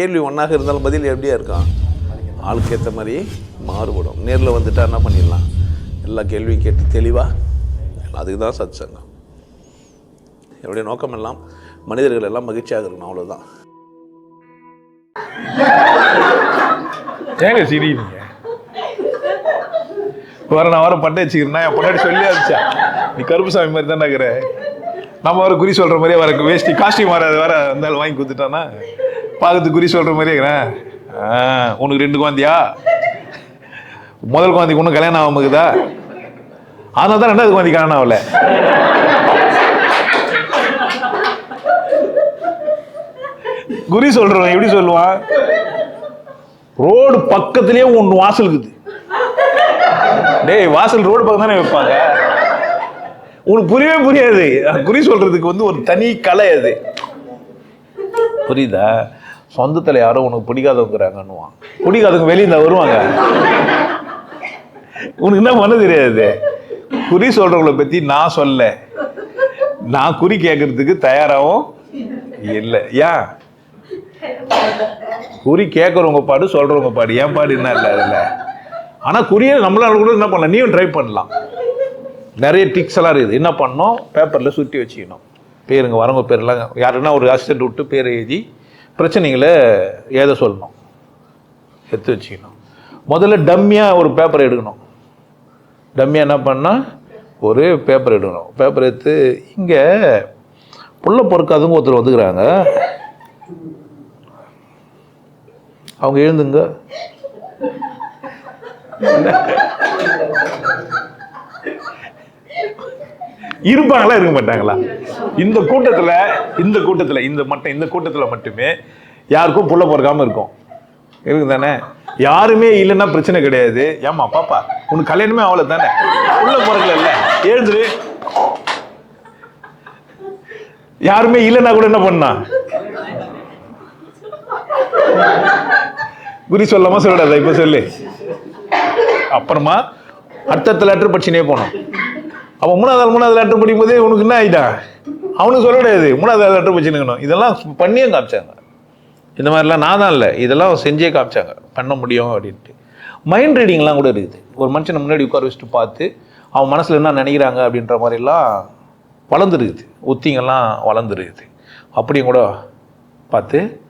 கேள்வி ஒன்றாக இருந்தாலும் பதில் எப்படியா இருக்கான் ஆளுக்கு ஏற்ற மாதிரி மாறுபடும். நேரில் வந்துட்டா என்ன பண்ணிடலாம்? எல்லா கேள்வியும் கேட்டு தெளிவாக அதுக்கு தான் சத் சங்கம் என்னுடைய நோக்கம் எல்லாம் மனிதர்கள் எல்லாம் மகிழ்ச்சியாக இருக்கணும் அவ்வளோதான் ஏங்க சிரிங்க வர நான் வர பட்டை வச்சுக்கிறேன் என் பொண்டாட்டி சொல்லி அடிச்சா நீ கருப்புசாமி மாதிரி தான் இருக்கிற? நம்ம வர குறி சொல்ற மாதிரியே வர வேஷ்டி காஸ்டியூம் வர வர இருந்தாலும் வாங்கி கொடுத்துட்டானா? பார்க்கறதுக்கு குறி சொல்ற மாதிரியே இருக்கிறேன். உனக்கு ரெண்டு குழந்தையா? முதல் குழந்தைக்கு ஒன்றும் கல்யாணம் ஆகாமக்குதா அதனால தான் ரெண்டாவது குழந்தை கல்யாணம் ஆகல. குறி சொல்றவன் எப்படி சொல்லுவான்? ரோடு பக்கத்திலேயே ஒன்று வாசல் இருக்குது. டேய் வாசல் ரோடு பக்கம் தானே வைப்பாங்க? உனக்கு புரியவே புரியாது. குறி சொல்றதுக்கு வந்து ஒரு தனி கலை அது. புரியுதா? சொந்தத்தில் யாரோ உனக்கு பிடிக்காதவங்கிறாங்கன்னுவான். பிடிக்காதவங்க வெளியே இருந்தால் வருவாங்க. உனக்கு என்ன பண்ண தெரியாது. குறி சொல்கிறவங்கள பற்றி நான் சொல்ல நான் குறி கேட்கறதுக்கு தயாராகவும் இல்லை. ஏன் குறி கேட்குறவங்க பாடு சொல்கிறவங்க பாடு. ஏன் பாடு என்ன இல்லை அதில். ஆனால் குறியை நம்மளால் கூட என்ன பண்ணலாம்? நீயும் ட்ரை பண்ணலாம். நிறைய டிக்ஸ் எல்லாம் இருக்குது. என்ன பண்ணோம் பேப்பரில் சுற்றி வச்சுக்கணும். பேருங்க வரவங்க பேர்லாம் யாருன்னா ஒரு அசிஸ்டன்ட் விட்டு பேரை எழுதி பிரச்சனைகளை ஏத சொல்லணும். எடுத்து வச்சுக்கணும். முதல்ல டம்மியாக ஒரு பேப்பர் எடுக்கணும். டம்மியாக என்ன பண்ணால் ஒரு பேப்பர் எடுக்கணும். பேப்பர் எடுத்து இங்கே புள்ள பொறுக்காதவங்க ஒருத்தர் வந்துக்கிறாங்க. அவங்க எழுந்துங்க. இருப்பாங்களா இருக்க மாட்டாங்களா? இந்த கூட்டத்தில் இந்த கூட்டத்தில் இந்த மட்டும் இந்த கூட்டத்தில் மட்டுமே யாருக்கும் புள்ள பிறக்காமல் இருக்கும். இருக்கு தானே யாருமே இல்லைன்னா பிரச்சனை கிடையாது. ஏமா பாப்பா உனக்கு கல்யாணமே அவ்வளோ தானே உள்ள பிறக்கல இல்லை எழுந்துரு. யாருமே இல்லைன்னா கூட என்ன பண்ணா? குறி சொல்லாம சொல்லாத இப்ப சொல்லு. அப்புறமா அடுத்த லெட்டர் படிச்சுனே போனோம் அப்போ மூணாவது மூணாவது லெட்டர் படிக்கும்போதே உனக்கு என்ன ஆகிட்டான் அவனுக்கு சொல்ல முடியாது மூணாவது லெட்டர் படிச்சுக்கணும் இதெல்லாம் பண்ணியே காமிச்சாங்க. இந்த மாதிரிலாம் நான் தான் இல்லை. இதெல்லாம் செஞ்சே காமிச்சாங்க. பண்ண முடியும் அப்படின்ட்டு. மைண்ட் ரீடிங்லாம் கூட இருக்குது. ஒரு மனுஷனை முன்னாடி உட்கார வச்சுட்டு பார்த்து அவன் மனசில் என்ன நினைக்கிறாங்க அப்படின்ற மாதிரிலாம் வளர்ந்துருக்குது. உத்திங்கெல்லாம் வளர்ந்துருக்குது. அப்படியும் கூட பார்த்து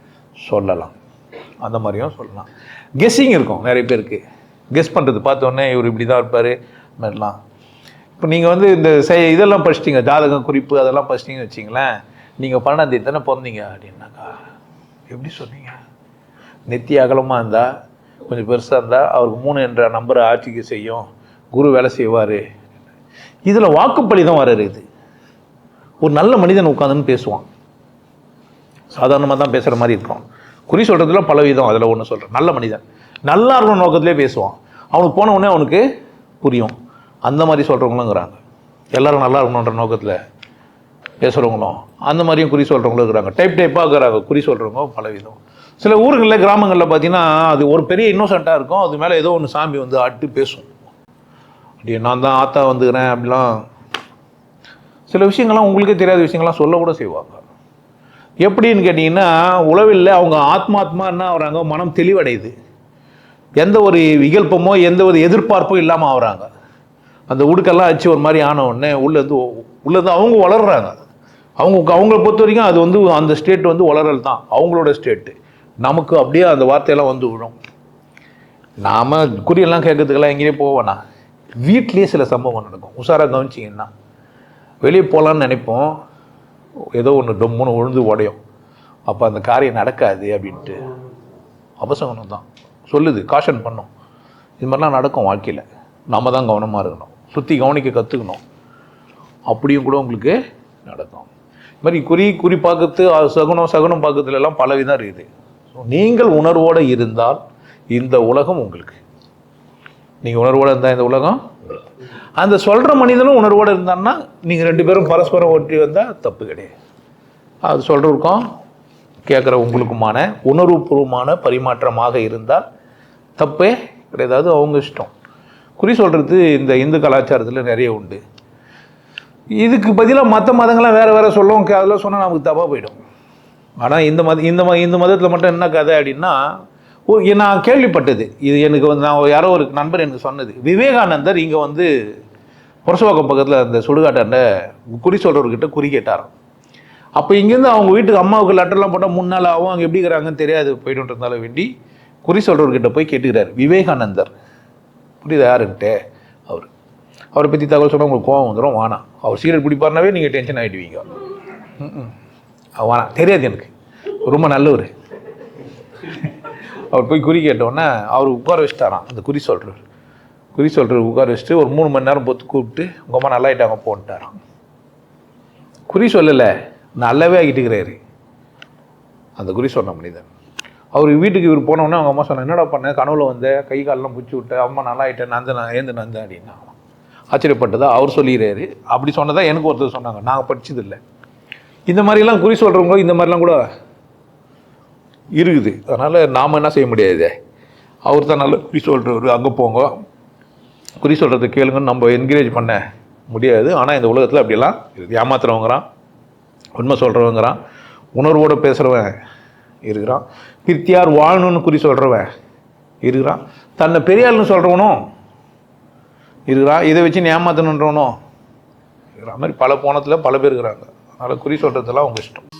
சொல்லலாம். அந்த மாதிரியும் சொல்லலாம். கெஸ்ஸிங் இருக்கும். நிறைய பேருக்கு. கெஸ் பண்ணுறது பார்த்தோன்னே இவர் இப்படி தான் இருப்பார் மாதிரிலாம். இப்போ நீங்கள் வந்து இந்த செய் இதெல்லாம் படிச்சிட்டிங்க. ஜாதகம் குறிப்பு அதெல்லாம் படிச்சிட்டிங்கன்னு வச்சிங்களேன். நீங்கள் பன்னெண்டாம் தேதி தானே பிறந்தீங்க அப்படின்னாக்கா எப்படி சொன்னீங்க? நெத்தி அகலமாக இருந்தால் கொஞ்சம் பெருசாக இருந்தால் அவருக்கு மூணு என்ற நம்பரை ஆட்சிக்கு செய்யும். குரு வேலை செய்வார். இதில் வாக்குப்படி தான் வர இருக்குது ஒரு நல்ல மனிதன் உட்காந்துன்னு பேசுவான். சாதாரணமாக தான் பேசுகிற மாதிரி இருக்கும். குறி சொல்கிறதுல பல விதம் அதில் ஒன்று சொல்கிறேன் நல்ல மனிதன். நல்லா இருக்கணும் நோக்கத்திலே பேசுவான். அவனுக்கு போன உடனே அவனுக்கு புரியும். அந்த மாதிரி சொல்கிறவங்களுங்கிறாங்க எல்லோரும் நல்லா இருக்கணுன்ற நோக்கத்தில் பேசுகிறவங்களும் அந்த மாதிரியும் குறி சொல்கிறவங்களும் இருக்கிறாங்க. டைப் டைப்பாக இருக்கிறாங்க குறி சொல்கிறவங்க பல விதம் சில ஊர்களில் கிராமங்களில் பார்த்தீங்கன்னா அது ஒரு பெரிய இன்னோசண்ட்டாக இருக்கும். அது மேலே ஏதோ ஒன்று சாமி வந்து அட்டு பேசும். அப்படி நான் தான் ஆத்தா வந்துக்கிறேன் அப்படிலாம். சில விஷயங்கள்லாம் உங்களுக்கே தெரியாத விஷயங்கள்லாம் சொல்லக்கூட செய்வாங்க. எப்படின்னு கேட்டிங்கன்னா உளவில் அவங்க ஆத்மாத்மா என்ன ஆகிறாங்க மனம் தெளிவடையுது. எந்த ஒரு விகல்பமோ எந்த ஒரு எதிர்பார்ப்பும் இல்லாமல் ஆகுறாங்க அந்த உடுக்கெல்லாம் வச்சு ஒரு மாதிரி ஆன உடனே உள்ளேருந்து உள்ளேருந்து அவங்க வளர்றாங்க. அவங்க அவங்கள பொறுத்த வரைக்கும் அது வந்து அந்த ஸ்டேட் வந்து வளரல் தான். அவங்களோட ஸ்டேட்டு நமக்கு அப்படியே அந்த வார்த்தையெல்லாம் வந்து விழும். நாம் குறியெல்லாம் கேட்கறதுக்கெல்லாம் எங்கேயே போவேண்ணா வீட்லேயே சில சம்பவம் நடக்கும். உஷாராக கவனிச்சிங்கன்னா. வெளியே போகலான்னு நினைப்போம். ஏதோ ஒன்று டொம்முன்னு விழுந்து உடையும். அப்போ அந்த காரியம் நடக்காது அப்படின்ட்டு. அபசகனம் தான். சொல்லுது. காஷன் பண்ணும். இது மாதிரிலாம் நடக்கும் வாழ்க்கையில். நம்ம தான் கவனமாக இருக்கணும். சுற்றி கவனிக்க கற்றுக்கணும் அப்படியும் கூட உங்களுக்கு நடக்கும். இது மாதிரி குறி குறி பார்க்கறது சகுனம் சகுனம் பார்க்கறதுலலாம் பலவிதம் இருக்குது. ஸோ நீங்கள் உணர்வோடு இருந்தால் இந்த உலகம் உங்களுக்கு. நீங்கள் உணர்வோடு இருந்தால் இந்த உலகம் அந்த சொல்கிற மனிதனும் உணர்வோடு இருந்தான்னா நீங்கள் ரெண்டு பேரும் பரஸ்பரம் ஒற்றி வந்தால் தப்பு கிடையாது. அது சொல்கிறவருக்கும் கேட்குற உங்களுக்குமான உணர்வுபூர்வமான பரிமாற்றமாக இருந்தால் தப்பே கிடையாது. அவங்க இஷ்டம். குறி சொல்கிறது இந்த இந்து கலாச்சாரத்தில் நிறைய உண்டு. இதுக்கு பதிலாக மற்ற மதங்கள்லாம் வேறு வேறு சொல்லவும் அதெல்லாம் சொன்னால் நமக்கு தப்பாக போயிடும். ஆனால் இந்த மத இந்த ம இந்த மதத்தில் மட்டும் என்ன கதை அப்படின்னா ஓ நான் கேள்விப்பட்டது. இது எனக்கு வந்து நான் யாரோ ஒரு நண்பர் எனக்கு சொன்னது. விவேகானந்தர் இங்கே வந்து புரசவாக்கம் பக்கத்தில் அந்த சுடுகாட்டாண்ட குறி சொல்கிறவர்கிட்ட குறி கேட்டாராம். அப்போ இங்கேருந்து அவங்க வீட்டுக்கு அம்மாவுக்கு லெட்டர்லாம் போட்டால் மூணு நாள் ஆகும். அவங்க எப்படி இருக்கிறாங்கன்னு தெரியாது. போயிட்டு வேண்டி குறி சொல்கிறவர்கிட்ட போய் கேட்டுக்கிறார். விவேகானந்தர். புரியுதா யாருன்ட்டு? அவர். அவரை பற்றி தகவல் சொன்னால் உங்களுக்கு கோவம் வந்துடும் வானா. அவர் சீரியல் பிடிப்பாருனாவே நீங்கள் டென்ஷன் ஆகிடுவீங்க வானா. தெரியாது எனக்கு. ரொம்ப நல்லவர். அவர் போய் குறி கேட்டோன்னே அவர் உட்கார வச்சுட்டாராம். அந்த குறி சொல்கிறவர் குறி சொல்கிறவர் உட்கார வச்சுட்டு ஒரு மூணு மணி நேரம் பொத்து கூப்பிட்டு உங்கள் அம்மா நல்லா ஆகிட்டாங்க போன்ட்டாராம் குறி சொல்லலை. நல்லாவே ஆகிட்டுக்கிறாரு அந்த குறி சொன்ன மனிதன். அவர் வீட்டுக்கு இவர் போனோடனே அவங்க அம்மா சொன்னாங்க என்னடா பண்ண? கனவுல வந்த கை காலெல்லாம் பிடிச்சி விட்டு அம்மா நல்லா ஆகிட்டேன் நந்த நான் ஏந்து நந்தேன் அப்படின்னா. ஆச்சரியப்பட்டதா அவர் சொல்லிடுறாரு. அப்படி சொன்னதா எனக்கு ஒருத்தர் சொன்னாங்க. நாங்கள் படித்ததில்லை இல்லை இந்த மாதிரிலாம் குறி சொல்கிறவங்க இந்த மாதிரிலாம் கூட இருக்குது. அதனால் நாம் என்ன செய்ய முடியாது? அவர் தான் நல்ல குறி சொல்கிறவர் அங்கே போங்க. குறி சொல்கிறத கேளுங்கன்னு நம்ம என்கரேஜ் பண்ண முடியாது. ஆனால் இந்த உலகத்தில் அப்படிலாம் இருக்குது ஏமாத்துறவங்கிறான் உண்மை சொல்கிறவங்கிறான் உணர்வோடு பேசுகிறவன் இருக்கிறான். பித்தியார் வாழணும்னு குறி சொல்கிறவன் இருக்கிறான். தன்னை பெரியாள்னு சொல்கிறவனும் இருக்கிறான். இதை வச்சு நீ ஏமாத்தணுன்றவனும் இருக்கிற மாதிரி பல கோணத்தில் பல பேர் இருக்கிறாங்க. அதனால் குறி சொல்கிறதெல்லாம் அவங்க இஷ்டம்.